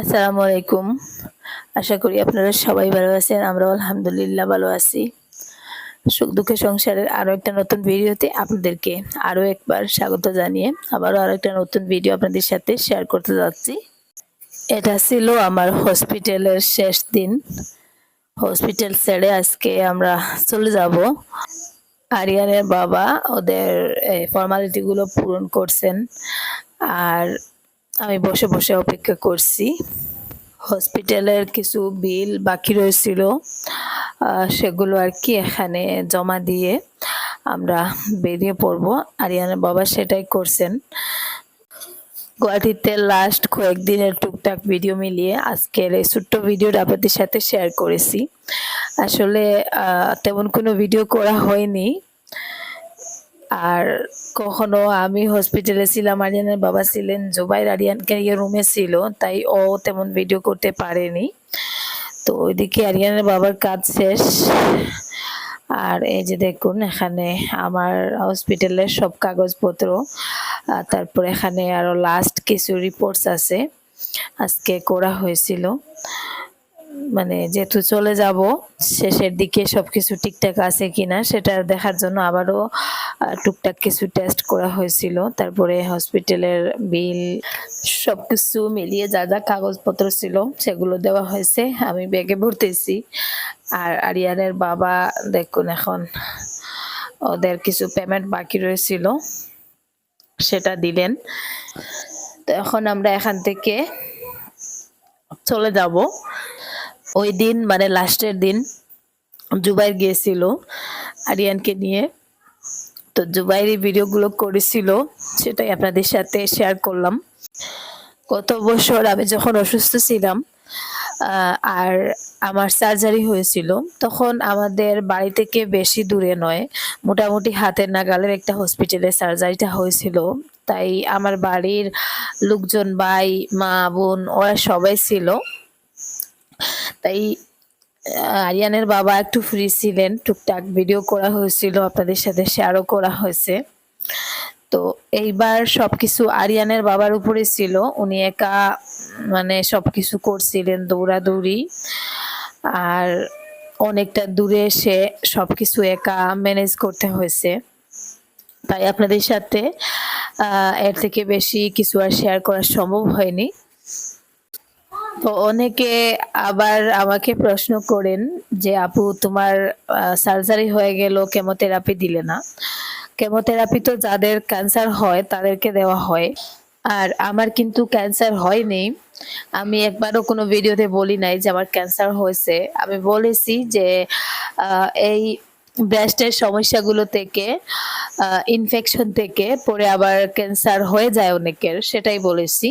আসসালামু আলাইকুম। আশা করি আপনারা সবাই ভালো আছেন, আমরাও আলহামদুলিল্লাহ ভালো আছি। সুখ দুঃখে সংসারের আরও একটা নতুন ভিডিওতে আপনাদেরকে আরও একবার স্বাগত জানিয়ে আবারও আরও একটা নতুন ভিডিও আপনাদের সাথে শেয়ার করতে যাচ্ছি। এটা ছিল আমার হসপিটালের শেষ দিন। হসপিটাল ছেড়ে আজকে আমরা চলে যাব। আরিয়ানের বাবা ওদের ফর্মালিটিগুলো পূরণ করছেন। আর আমি বসে বসে অপেক্ষা করছি। হসপিটালের কিছু বিল বাকি রয়েছিল সেগুলো আর কি এখানে জমা দিয়ে আমরা বেরিয়ে পড়ব। আরিয়ানের বাবা সেটাই করছেন। গুয়াহাটিতে লাস্ট কয়েকদিনের টুকটাক ভিডিও মিলিয়ে আজকের এই ছোট্ট ভিডিওটা আপনাদের সাথে শেয়ার করেছি। আসলে তেমন কোনো ভিডিও করা হয়নি। আর কখনো আমি হসপিটালে ছিলাম, আরিয়ানের বাবা ছিলেন, জুবাইর আরিয়ানকে ইয়ে রুমে ছিল, তাই ও তেমন ভিডিও করতে পারেনি। তো ওইদিকে আরিয়ানের বাবার কাজ শেষ। আর এই যে দেখুন, এখানে আমার হসপিটালের সব কাগজপত্র তারপর এখানে আরও লাস্ট কিছু রিপোর্টস আছে, আজকে করা হয়েছিল। মানে যেহেতু চলে যাব, শেষের দিকে সবকিছু ঠিকঠাক আছে কিনা সেটা দেখার জন্য আবারও টুকটাক কিছু টেস্ট করা হয়েছিল। তারপরে হসপিটালের বিল সবকিছু মিলিয়ে যা যা কাগজপত্র ছিল সেগুলো দেওয়া হয়েছে। আমি ব্যাগে ভরতেছি। আর আরিয়ানের বাবা দেখুন এখন, ওদের কিছু পেমেন্ট বাকি রয়েছিল। সেটা দিলেন। তো এখন আমরা এখান থেকে চলে যাব। ওই দিন মানে লাস্টের দিন জুবাইর গিয়েছিল আরিয়ানকে নিয়ে। তো জুবাইর এই ভিডিওগুলো করেছিল, সেটাই আপনাদের সাথে শেয়ার করলাম। গত বছর আমি যখন অসুস্থ ছিলাম আর আমার সার্জারি হয়েছিল, তখন আমাদের বাড়ি থেকে বেশি দূরে নয়, মোটামুটি হাতের নাগালের একটা হসপিটালে সার্জারিটা হয়েছিল। তাই আমার বাড়ির লোকজন, ভাই, মা, বোন, ওরা সবাই ছিল। তাই আরিয়ানের বাবা একটু ফ্রি ছিলেন। টুকটাক ভিডিও করা হয়েছিল, আপনাদের সাথে শেয়ারও করা হয়েছে। তো এইবার সবকিছু আরিয়ানের বাবার উপরে ছিল। উনি একা মানে সবকিছু করছিলেন দৌড়াদৌড়ি। আর অনেকটা দূরে এসে সবকিছু একা ম্যানেজ করতে হয়েছে। তাই আপনাদের সাথে এর থেকে বেশি কিছু আর শেয়ার করা সম্ভব হয়নি। তো অনেকে আবার আমাকে প্রশ্ন করেন যে, আপু, তোমার সার্জারি হয়ে গেল কেমোথেরাপি দিলে না? কেমোথেরাপি তো যাদের ক্যান্সার হয়, তাদেরকে দেওয়া হয়। আর আমার কিন্তু ক্যান্সার হয়নি। আমি একবারও কোনো ভিডিওতে বলি নাই যে, আমার ক্যান্সার হয়েছে। আমি বলেছি যে এই ব্রেস্টের সমস্যাগুলো থেকে ইনফেকশন থেকে পরে আবার ক্যান্সার হয়ে যায় অনেকের, সেটাই বলেছি।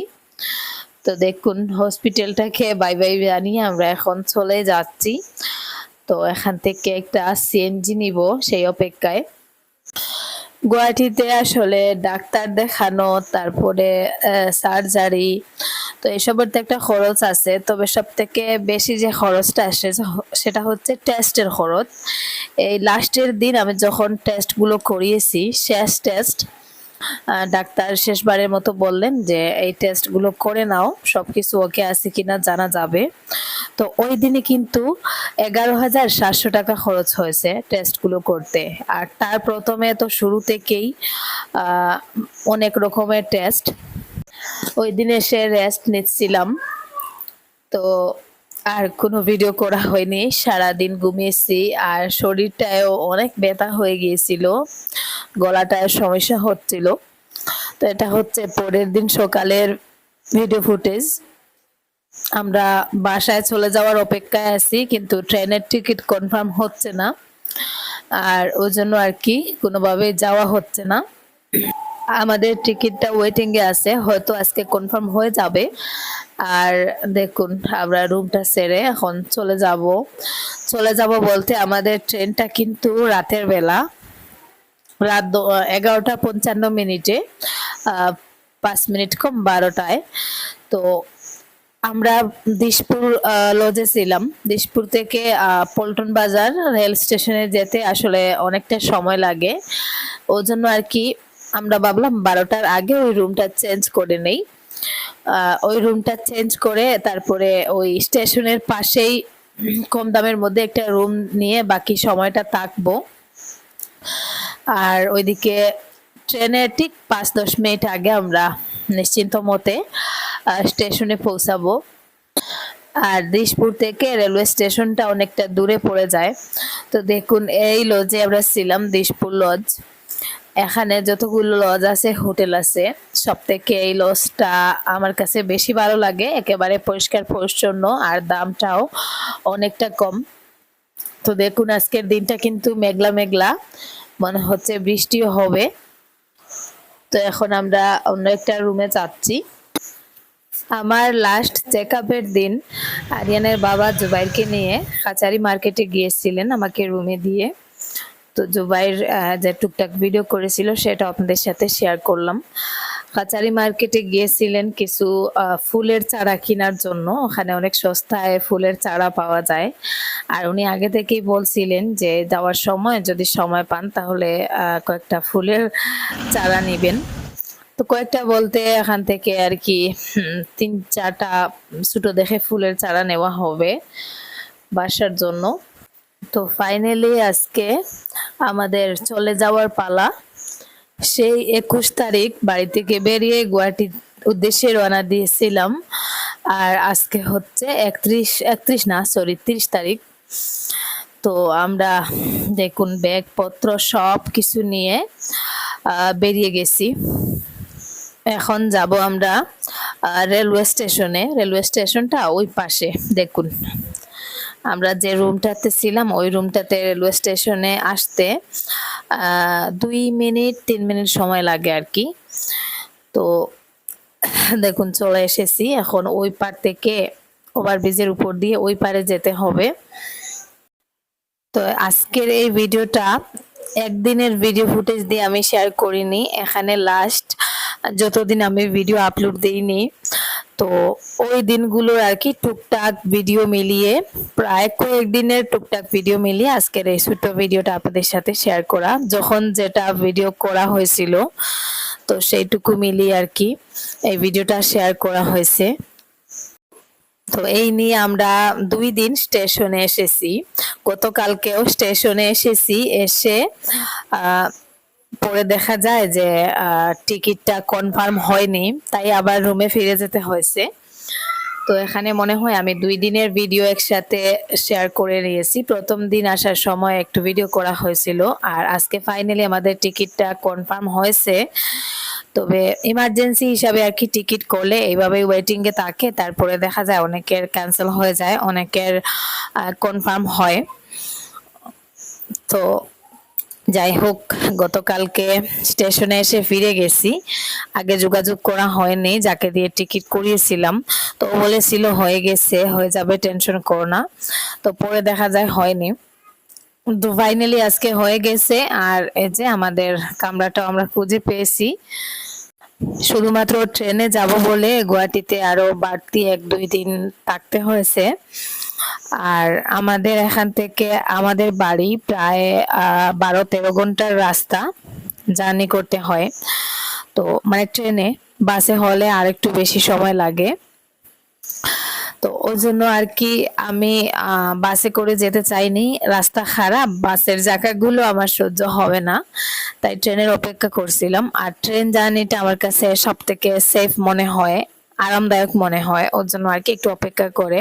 তো দেখুন হসপিটালটাকে বাই বাই জানিয়ে আমরা এখন চলে যাচ্ছি। তো এখান থেকে একটা সিএনজি নিব সেই অপেক্ষায়। গুয়াহাটিতে আসলে ডাক্তার দেখানো, তারপরে সার্জারি তো এসবের তো একটা খরচ আছে। তবে সব থেকে বেশি যে খরচটা আসে সেটা হচ্ছে টেস্টের খরচ। এই লাস্টের দিন আমি যখন টেস্টগুলো করিয়েছি, শেষ টেস্ট ডাক্তার শেষবারের মতো বললেন যে, এই টেস্টগুলো করে নাও, সবকিছু ওকে আছে কিনা জানা যাবে। তো ওই দিনে কিন্তু এগারো হাজার সাতশো টাকা খরচ হয়েছে টেস্টগুলো করতে। আর তার প্রথমে তো শুরু থেকেই অনেক রকমের টেস্ট ওই দিনে সে রেস্ট নিচ্ছিলাম। তো আর কোনো ভিডিও করা হয়নি। সারাদিন ঘুমিয়েছি আর শরীরটাও অনেক ব্যথা হয়ে গিয়েছিল। গলাটায় সমস্যা হচ্ছিল। তো এটা হচ্ছে পরের দিন সকালের ভিডিও ফুটেজ আমরা বাসায় চলে যাওয়ার অপেক্ষায় আছি, কিন্তু ট্রেনের টিকিট কনফার্ম হচ্ছে না। আর ওই জন্য আর কি কোনোভাবে যাওয়া হচ্ছে না। আমাদের টিকিটটা ওয়েটিংয়ে আছে, হয়তো আজকে কনফার্ম হয়ে যাবে। আর দেখুন, আমরা রুমটা সেরে এখন চলে যাব। চলে যাব বলতে আমাদের ট্রেনটা কিন্তু রাতের বেলা। রাত এগারোটা পঞ্চান্ন মিনিটে পাঁচ মিনিট কম বারোটায়। তো আমরা দিশপুর লজে ছিলাম। দিশপুর থেকে পল্টন বাজার রেল স্টেশনে যেতে আসলে অনেকটা সময় লাগে। ওই জন্য আর কি আমরা ভাবলাম বারোটার আগে ওই রুমটা চেঞ্জ করে নেই। ওই রুমটা চেঞ্জ করে তারপরে ওই স্টেশনের পাশেই কম দামের মধ্যে একটা রুম নিয়ে বাকি সময়টা থাকব। আর ওইদিকে ট্রেনের ঠিক পাঁচ দশ মিনিট আগে আমরা নিশ্চিন্ত মতে স্টেশনে পৌঁছাবো। আর দিশপুর থেকে রেলওয়ে স্টেশনটা অনেকটা দূরে পড়ে যায়। তো দেখুন, এই লজে আমরা ছিলাম দিশপুর লজ এখানে যতগুলো লজ আছে হোটেল আছে, সব থেকে এই লজটা আমার কাছে বেশি ভালো লাগে। একেবারে পরিষ্কার পরিচ্ছন্ন আর দামটাও অনেকটা কম। তো দেখুন, আজকের দিনটা কিন্তু মেঘলা মেঘলা, মনে হচ্ছে বৃষ্টিও হবে। তো এখন আমরা অন্য একটা রুমে যাচ্ছি। আমার লাস্ট চেক আপের দিন আরিয়ানের বাবা জুবাইরকে নিয়ে কাচারি মার্কেটে গিয়েছিলেন আমাকে রুমে দিয়ে। তো জুবাইর যে টুকটাক ভিডিও করেছিল সেটা আপনাদের সাথে শেয়ার করলাম। কাচারি মার্কেটে গিয়েছিলেন কিছু ফুলের চারা কেনার জন্য। ওখানে অনেক সস্তায় ফুলের চারা পাওয়া যায়। আর উনি আগে থেকেই বলছিলেন যে যাওয়ার সময়, যদি সময় পান তাহলে কয়েকটা ফুলের চারা নেবেন। তো কয়েকটা বলতে এখান থেকে আর কি তিন চারটা ছোট দেখে ফুলের চারা নেওয়া হবে বাসার জন্য। তো ফাইনালি আজকে আমাদের চলে যাওয়ার পালা। সেই একুশ তারিখ বাড়ি থেকে বেরিয়ে গুয়াহাটির উদ্দেশ্যে রওনা দিয়েছিলাম। আর আজকে হচ্ছে একত্রিশ একত্রিশ না সরি তিরিশ তারিখ। তো আমরা দেখুন ব্যাগপত্র সব কিছু নিয়ে বেরিয়ে গেছি। এখন যাব আমরা রেলওয়ে স্টেশনে। রেলওয়ে স্টেশনটা ওই পাশে, দেখুন। আমরা যে রুমটাতে ছিলাম, ওই রুমটাতে রেলওয়ে স্টেশনে আসতে দুই মিনিট, তিন মিনিট সময় লাগে আর কি। তো দেখুন, চলে এসেছি। এখন ওই পার থেকে ওভারব্রিজের উপর দিয়ে ওই পারে যেতে হবে। তো আজকের এই ভিডিওটা একদিনের ভিডিও ফুটেজ দিয়ে আমি শেয়ার করিনি। এখানে লাস্ট যতদিন আমি ভিডিও আপলোড দিইনি তো ওই দিনগুলোর আর কি টুকটাক ভিডিও মিলিয়ে, প্রায় কয়েকদিনের টুকটাক ভিডিও মিলিয়ে আজকের এই ছোট্ট ভিডিওটা আপনাদের সাথে শেয়ার করা যখন যেটা ভিডিও করা হয়েছিল, তো সেইটুকু মিলিয়ে আর কি এই ভিডিওটা শেয়ার করা হয়েছে। তো এই নিয়ে আমরা দুই দিন স্টেশনে এসেছি। গতকালকেও স্টেশনে এসেছি, এসে পরে দেখা যায় যে টিকিটটা কনফার্ম হয়নি, তাই আবার রুমে ফিরে যেতে হয়েছে। তো এখানে মনে হয় আমি দুই দিনের ভিডিও একসাথে শেয়ার করে নিয়েছি। প্রথম দিন আসার সময় একটু ভিডিও করা হয়েছিল, আর আজকে ফাইনালি আমাদের টিকিটটা কনফার্ম হয়েছে। তবে ইমার্জেন্সি হিসাবে আর কি টিকিট করলে এইভাবে ওয়েটিং এ থাকে, তারপরে দেখা যায় অনেকের ক্যান্সেল হয়ে যায়, অনেকের কনফার্ম হয়। তো যাই হোক, গতকালকে স্টেশনে এসে ফিরে গেছি। আগে যোগাযোগ করা হয়নি, যাকে দিয়ে টিকিট করিয়েছিলাম। তো বলেছিল, হয়ে গেছে, হয়ে যাবে, টেনশন করো না। তো পরে দেখা যায় হয়নি। তো ফাইনালি আজকে হয়ে গেছে, আর এই যে আমাদের কামরাটাও আমরা খুঁজে পেয়েছি। শুধুমাত্র ট্রেনে যাব বলে গুয়াহাটিতে আরও বাড়তি এক দুই দিন থাকতে হয়েছে। আর আমাদের এখান থেকে, আমাদের বাড়ি প্রায় বারো তেরো ঘণ্টার রাস্তা জার্নি করতে হয়। তো মানে ট্রেনে, বাসে হলে আর একটু বেশি সময় লাগে। তো ওই জন্য আর কি আমি বাসে করে যেতে চাইনি। রাস্তা খারাপ, বাসের জায়গাগুলো আমার সহ্য হবে না। তাই ট্রেনের অপেক্ষা করছিলাম। আর ট্রেন জার্নিটা আমার কাছে সব থেকে সেফ মনে হয়, আরামদায়ক মনে হয়। ওর জন্য আর কি একটু অপেক্ষা করে।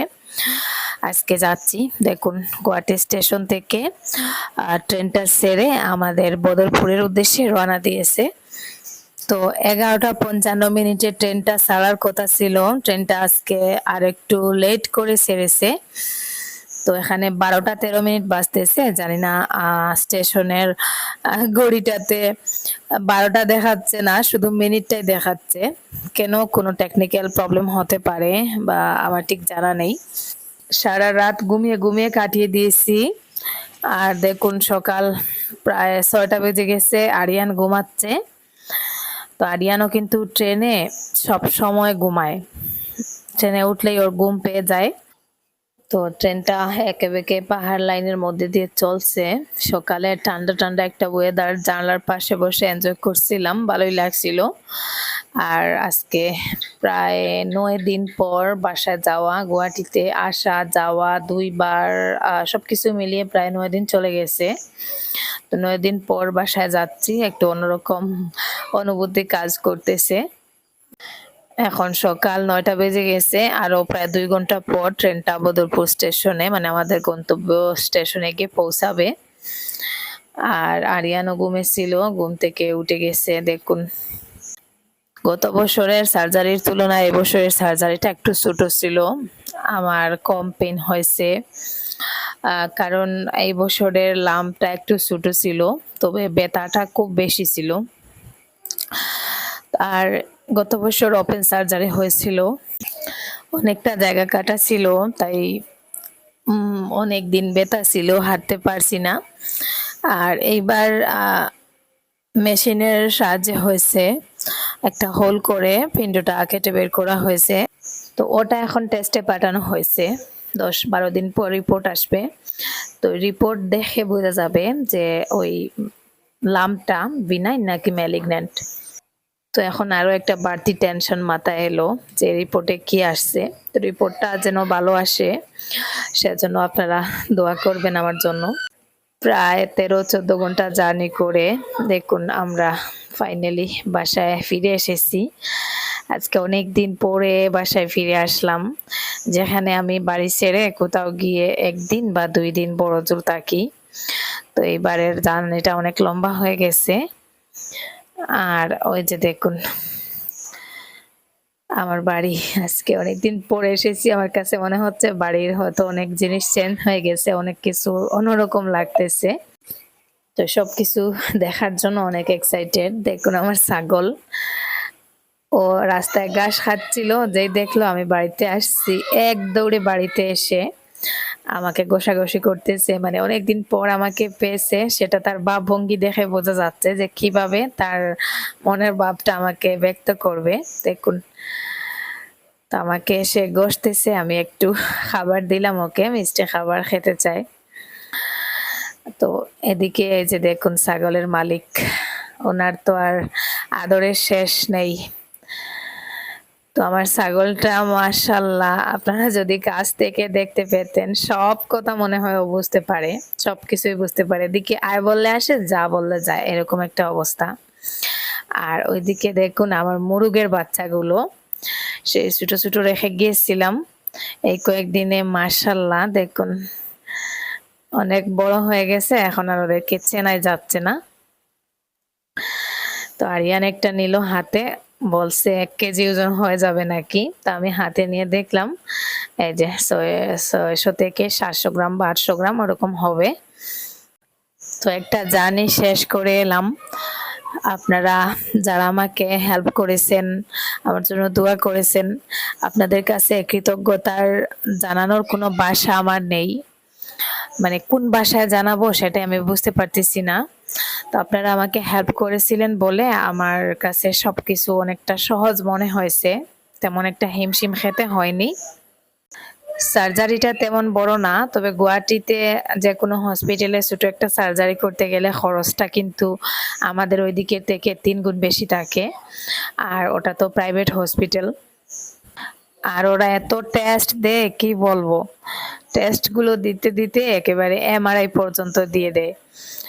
আজকে যাচ্ছি। দেখুন, গুয়াহাটি স্টেশন থেকে ট্রেনটা সেরে আমাদের বদরপুরের উদ্দেশ্যে রওনা দিয়েছে। তো এগারোটা পঞ্চান্ন মিনিটে ট্রেনটা ছাড়ার কথা ছিল। ট্রেনটা আজকে আর একটু লেট করে ছেড়েছে তো এখানে বারোটা তেরো মিনিট বাজতেছে। জানি না স্টেশনের ঘড়িটাতে বারোটা দেখাচ্ছে না, শুধু মিনিটটাই দেখাচ্ছে। কেন কোনো টেকনিক্যাল প্রবলেম হতে পারে বা আমার ঠিক জানা নেই। সারা রাত ঘুমিয়ে ঘুমিয়ে কাটিয়ে দিয়েছি। আর দেখুন সকাল প্রায় ছয়টা বেজে গেছে, আরিয়ান ঘুমাচ্ছে। তো আরিয়ানও কিন্তু ট্রেনে সব সময় ঘুমায়। ট্রেনে উঠলেই ওর ঘুম পেয়ে যায়। তো ট্রেনটা একে বেঁকে পাহাড় লাইনের মধ্যে দিয়ে চলছে। সকালে ঠান্ডা ঠান্ডা একটা ওয়েদার জানলার পাশে বসে এনজয় করছিলাম, ভালোই লাগছিল। আর আজকে প্রায় নয় দিন পর বাসায় যাওয়া গুয়াহাটিতে আসা যাওয়া দুইবার আহ, সবকিছু মিলিয়ে প্রায় নয় দিন চলে গেছে। তো নয় দিন পর বাসায় যাচ্ছি একটু অন্যরকম অনুভূতি কাজ করতেছে। এখন সকাল নয়টা বেজে গেছে আরও প্রায় দুই ঘণ্টা পর ট্রেনটা বদরপুর স্টেশনে মানে আমাদের গন্তব্য স্টেশনে গিয়ে পৌঁছাবে। আর আরিয়ানও ঘুমেছিল ঘুম থেকে উঠে গেছে দেখুন। গত বছরের সার্জারির তুলনায় এবছরের সার্জারিটা একটু ছোট ছিল। আমার কম পেন হয়েছে। কারণ এই বছরের লাম্পটা একটু ছোট ছিল, তবে ব্যথাটা খুব বেশি ছিল। আর গত বছর ওপেন সার্জারি হয়েছিল। অনেকটা জায়গা কাটা ছিল, তাই অনেক দিন ব্যথা ছিল, হাঁটতে পারছি না। আর এইবার মেশিনের সাহায্যে হয়েছে। একটা হোল করে পিণ্ডটা কেটে বের করা হয়েছে। তো ওটা এখন টেস্টে পাঠানো হয়েছে। দশ বারো দিন পর রিপোর্ট আসবে। তো রিপোর্ট দেখে বোঝা যাবে যে ওই লামটা বিনাইন নাকি ম্যালিগন্যান্ট তো এখন আরও একটা বাড়তি টেনশন মাথায় এলো যে রিপোর্টে কি আসছে। তো রিপোর্টটা যেন ভালো আসে, সেজন্য আপনারা দোয়া করবেন আমার জন্য। প্রায় তেরো, চোদ্দ ঘণ্টা জার্নি করে দেখুন আমরা ফাইনালি বাসায় ফিরে এসেছি। আজকে অনেক দিন পরে বাসায় ফিরে আসলাম, যেখানে আমি বাড়ি ছেড়ে কোথাও গিয়ে একদিন বা দুই দিন বড় জোর থাকি। তো এইবারের জার্নিটা অনেক লম্বা হয়ে গেছে। আর ওই যে দেখুন আমার বাড়ি। আজকে অনেকদিন পরে এসেছি। আমার কাছে মনে হচ্ছে বাড়ির হয়তো অনেক জিনিস চেঞ্জ হয়ে গেছে, অনেক কিছু অন্যরকম লাগতেছে। তো সব কিছু দেখার জন্য অনেক এক্সাইটেড দেখুন আমার ছাগল। ও রাস্তায় ঘাস খাচ্ছিল, যেই দেখল আমি বাড়িতে আসছি, এক দৌড়ে বাড়িতে এসে আমাকে ঘষাঘষি করতেছে মানে অনেকদিন পর আমাকে পেয়েছে, সেটা তার ভাব ভঙ্গি দেখে বোঝা যাচ্ছে যে কীভাবে তার মনের ভাবটা আমাকে ব্যক্ত করবে। দেখুন, তো আমাকে এসে ঘষতেছে আমি একটু খাবার দিলাম ওকে, মিষ্টি খাবার খেতে চাই। তো এদিকে এই যে দেখুন, ছাগলের মালিক, ওনার তো আর আদরের শেষ নেই। তো আমার ছাগলটা, মাশাল্লাহ, আপনারা যদি কাছ থেকে দেখতে পেতেন, সব কথা মনে হয় বুঝতে পারে, সব কিছুই বুঝতে পারে। এদিকে আয় বললে আসে, যা বললে যায়, এরকম একটা অবস্থা। আর ওইদিকে দেখুন আমার মুরুগের বাচ্চাগুলো, সেই ছোট ছোট রেখে গিয়েছিলাম। এই কয়েকদিনে, মাশাল্লাহ, দেখুন, অনেক বড় হয়ে গেছে, এখন আর ওদেরকে চেনাই যাচ্ছে না। তো আরিয়ান একটা নিল হাতে বলছে এক কেজি ওজন হয়ে যাবে নাকি? তা আমি হাতে নিয়ে দেখলাম, এই যে ছয়শো থেকে সাতশো গ্রাম বা আটশো গ্রাম ওরকম হবে। তো একটা জার্নি শেষ করে এলাম। আপনারা যারা আমাকে হেল্প করেছেন, আমার জন্য দোয়া করেছেন, আপনাদের কাছে কৃতজ্ঞতার জানানোর কোনো বাসা আমার নেই। মানে কোন ভাষায় জানাব সেটা আমি বুঝতে পারতেছি না। তো আপনারা আমাকে হেল্প করেছিলেন বলে আমার কাছে সবকিছু অনেকটা সহজ মনে হয়েছে। তেমন একটা হিমশিম খেতে হয়নি। সার্জারিটা তেমন বড় না, তবে গুয়াহাটিতে যে কোনো হসপিটালে ছোট একটা সার্জারি করতে গেলে খরচটা কিন্তু আমাদের ওইদিকে থেকে তিন গুণ বেশি থাকে। আর ওটা তো প্রাইভেট হসপিটাল আর ওরা এত টেস্ট দেয়, কি বলব? টেস্টগুলো দিতে দিতে একেবারে এমআরআই পর্যন্ত দিয়ে দেয়।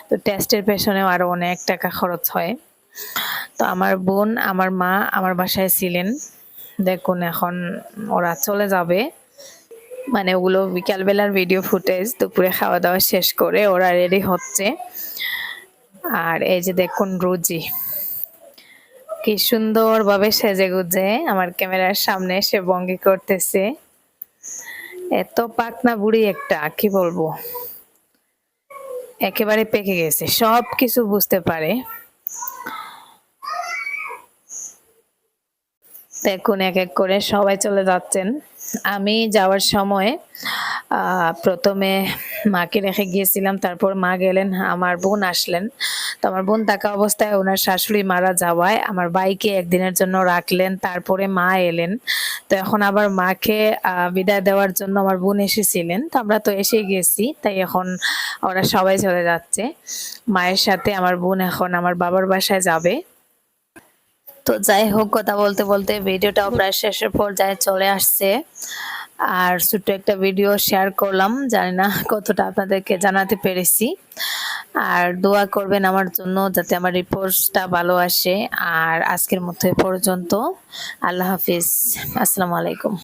তো টেস্টের পেছনেও আরও অনেক টাকা খরচ হয়। তো আমার বোন, আমার মা আমার বাসায় ছিলেন। দেখুন এখন ওরা চলে যাবে। মানে ওগুলো বিকালবেলার ভিডিও ফুটেজ দুপুরে খাওয়া দাওয়া শেষ করে ওরা রেডি হচ্ছে। আর এই যে দেখুন রুজি। কি সুন্দর ভাবে সেজে গুজে আমার ক্যামেরার সামনে এসে ভঙ্গি করতেছে। এত পাকনা বুড়ি একটা, কি বলব? একেবারে পেকে গেছে সব কিছু বুঝতে পারে। দেখুন, এক এক করে সবাই চলে যাচ্ছেন। আমি যাওয়ার সময় প্রথমে মাকে রেখে গিয়েছিলাম, তারপর মা গেলেন, আমার বোন আসলেন। তো আমার বোন থাকা অবস্থায় ওনার শাশুড়ি মারা যাওয়ায় আমার ভাইকে একদিনের জন্য রাখলেন, তারপরে মা এলেন। তো এখন আবার মাকে বিদায় দেওয়ার জন্য আমার বোন এসেছিলেন। তো আমরা তো এসে গেছি, তাই এখন ওরা সবাই চলে যাচ্ছে। মায়ের সাথে আমার বোন এখন আমার বাবার বাসায় যাবে। তো যাই হোক, কথা বলতে বলতে ভিডিওটাও প্রায় শেষের পর পর্যায়ে চলে আসছে। আর ছোট্ট একটা ভিডিও শেয়ার করলাম, জানি না কতটা আপনাদেরকে জানাতে পেরেছি। আর দোয়া করবেন আমার জন্য যাতে আমার রিপোর্টটা ভালো আসে। আর আজকের মতো পর্যন্ত, আল্লাহ হাফিজ। আসসালামু আলাইকুম।